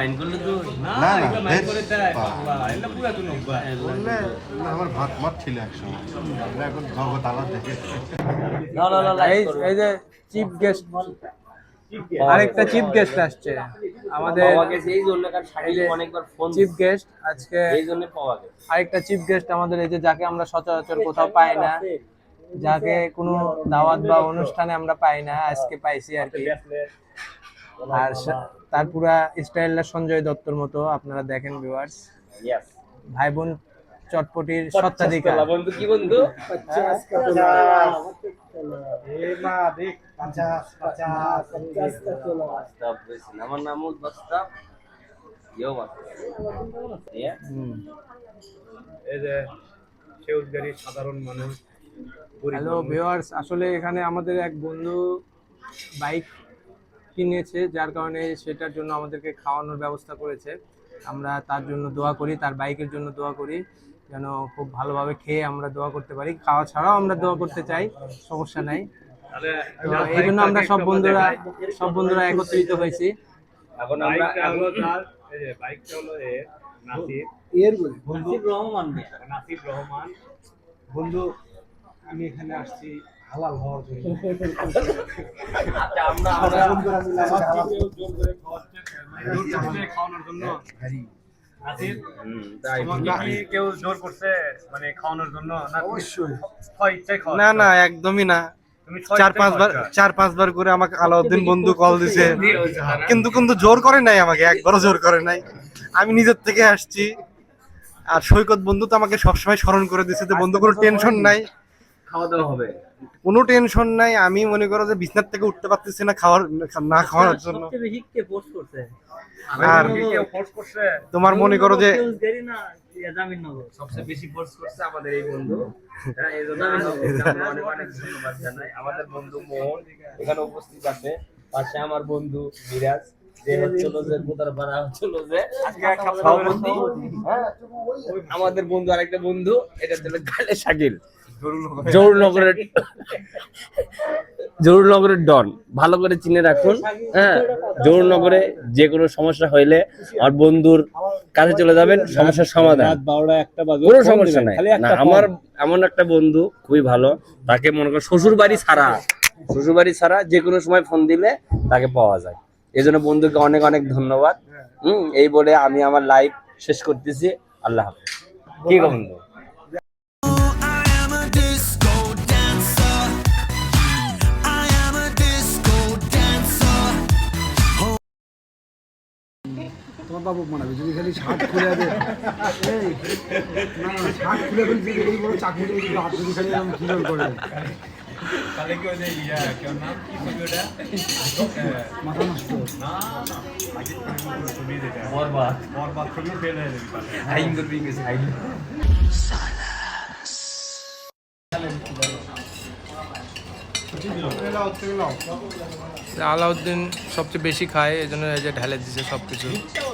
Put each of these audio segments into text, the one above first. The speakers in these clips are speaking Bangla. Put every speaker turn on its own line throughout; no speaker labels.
মাইন্ড করলে তো
না,
না,
মাইন্ড করে দেয়,
বাহ।
বাবা, এগুলো পুরাতন অভ্যাস।
বললে না, আমার ভাত মাত ছিল একসময়। এখন জগৎ আলাদা দেখে
না না না
এই এই যে চিফ গেস্ট আরেকটা চিফ গেস্ট আসছে। আমাদের
পাওয়া এই জন্য অনেকবার ফোন
চিফ গেস্ট আজকে
এই জন্য পাওয়া গেছে।
আরেকটা চিফ গেস্ট আমাদের এই যে যাকে আমরা সচরাচর কোথাও পাই না যাকে কোনো দাওয়াত বা অনুষ্ঠানে আমরা পাই না আজকে পাইছি আর কি। আর তার পুরা স্টাইলটা সঞ্জয় দত্তর মতো আপনারা দেখেন ভিউয়ার্স ভাই বোন চটপটির সত্ত্বাধিকার
বন্ধু কি বন্ধু। আমার নাম বাস্তাব। ইয়ে।
এই যে সেউজগাড়ির সাধারণ মানুষ
হ্যালো। ভিউয়ার্স আসলে এখানে আমাদের এক বন্ধু বাইক কিনেছে যার কারণে সেটার জন্য আমাদেরকে খাওয়ানোর ব্যবস্থা করেছে। আমরা তার জন্য দোয়া করি তার বাইকের জন্য দোয়া করি যেন খুব ভালোভাবে খেয়ে আমরা দোয়া করতে পারি। খাওয়া ছাড়াও আমরা দোয়া করতে চাই সমস্যা নাই। এই জন্য আমরা সব বন্ধুরা সব বন্ধুরা একত্রিত হয়েছি।
এখন আমরা
বাইকটা হলো তার এই যে বাইকটা হলো এ নাসির।
নাসিব রহমান।
নাসির রহমান। বন্ধু আমি এখানে আসছি। হালাল হওয়ার জন্য।
আচ্ছা আমরা আমরা
জোর করে খাওয়াচ্ছে মানে জোর করছে খাওয়ানোর জন্য নাসির
হুম, তাই
তোমাকে কি কেউ জোর করছে মানে খাওয়ানোর জন্য না অবশ্যই
না না একদমই না।
তুমি
চার পাঁচবার চার পাঁচবার করে আমাকে আলাউদ্দিন বন্ধু কল দিছে। কিন্তু কিন্তু জোর করে নাই আমাকে একবারও জোর করে নাই। আমি নিজের থেকে আসছি। আর সৈকত বন্ধু তো আমাকে সবসময় স্মরণ করে দিছে যে বন্ধু কোনো টেনশন নাই।
খাওয়া দাওয়া হবে।
কোনো টেনশন নাই আমি মনে করো যে বিছনার থেকে উঠতে পারতেছি না খাওয়ার না খাওয়ার জন্য। আর
কেউ ফোর্স করছে?
তোমার মনে করো যে
সবচেয়ে বেশি ফোর্স করছে আমাদের এই বন্ধু। হ্যাঁ, আমাদের বন্ধু মোহন এখানে উপস্থিত আছে। পাশে আমার বন্ধু সভাপতি হ্যাঁ, আমাদের বন্ধু আরেকটা বন্ধু। এটা হচ্ছে গালে শাকিল। জৌরনগরের জৌরনগরের ডন। ভালো করে চিনে রাখুন হ্যাঁ? জৌরনগরে যে কোনো সমস্যা হইলে আমার বন্ধুর কাছে চলে যাবেন সমস্যার সমাধান। কোনো সমস্যা নাই। না আমার এমন একটা বন্ধু খুবই ভালো তাকে মনে করেন শ্বশুর বাড়ি ছাড়া। শ্বশুর বাড়ি ছাড়া যে কোনো সময় ফোন দিলে তাকে পাওয়া যায়। এই জন্য বন্ধুকে অনেক অনেক ধন্যবাদ। হম এই বলে আমি আমার লাইফ শেষ করতেছি। আল্লাহ হাফেজ। কি বন্ধু?
তোমার বাবু মানাবে যদি খালি শার্ট খুলে দেবে না না শার্ট খুলে ফেলছি এই বড় চাকরিটা যদি হাত যদি খালি এরকম খিলল করে?
তাহলে কি ওই যে ইয়া কেউ নাম? কি ছবি
মাথা নষ্ট।
না না ছবি যেটা
বরবাদ।
বরবাদ ছবি ফেল হয়ে যাবে
হাইং করবি গেছে হাইং
আলাউদ্দিন সবচেয়ে বেশি খায় এই জন্য এই যে ঢালে দিছে সব কিছু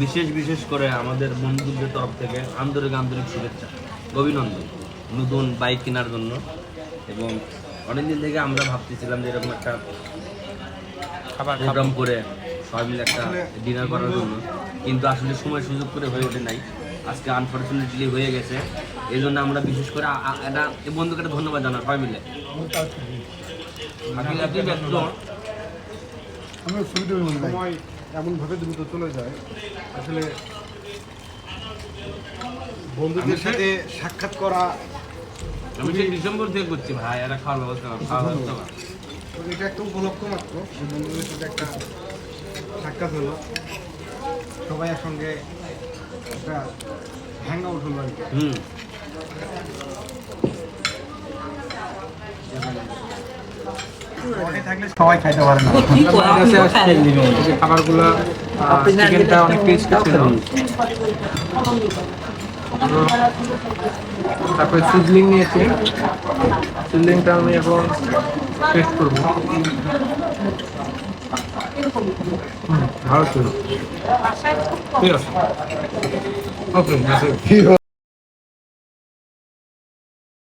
বিশেষ বিশেষ করে আমাদের বন্ধুদের তরফ থেকে আন্তরিক আন্তরিক শুভেচ্ছা। অভিনন্দন নতুন বাইক কেনার জন্য। এবং অনেকদিন থেকে আমরা ভাবতেছিলাম যে এরকম একটা
খাবার
প্রোগ্রাম করে সবাই মিলে একটা ডিনার করার জন্য। কিন্তু আসলে সময় সুযোগ করে হয়ে ওঠে নাই। আজকে আনফর্চুনেটলি হয়ে গেছে। এই জন্য আমরা বিশেষ করে এটা এই বন্ধুকে একটা ধন্যবাদ জানাই সবাই মিলে। আপনি ব্যস্ত
মনে এমনভাবে দ্রুত চলে যায় আসলে বন্ধুদের সাথে সাক্ষাৎ করা
আমি সেই ডিসেম্বর থেকে করছি ভাই একটা খাওয়ার ব্যবস্থা খাওয়ার ব্যবস্থা
এটা একটা উপলক্ষ মাত্র বন্ধুদের সাথে একটা সাক্ষাৎ হলো। সবাই একসঙ্গে একটা হ্যাং আউট হলো আর কি।
হুম।
সবাই খাইতে পারে না।
খাবারগুলো চিকেনটা অনেক টেস্টি ছিল। তারপরে সিজলিং নিয়েছি। সিজলিংটা আমি এখন টেস্ট করব। ভালো ছিল। ঠিক আছে। ওকে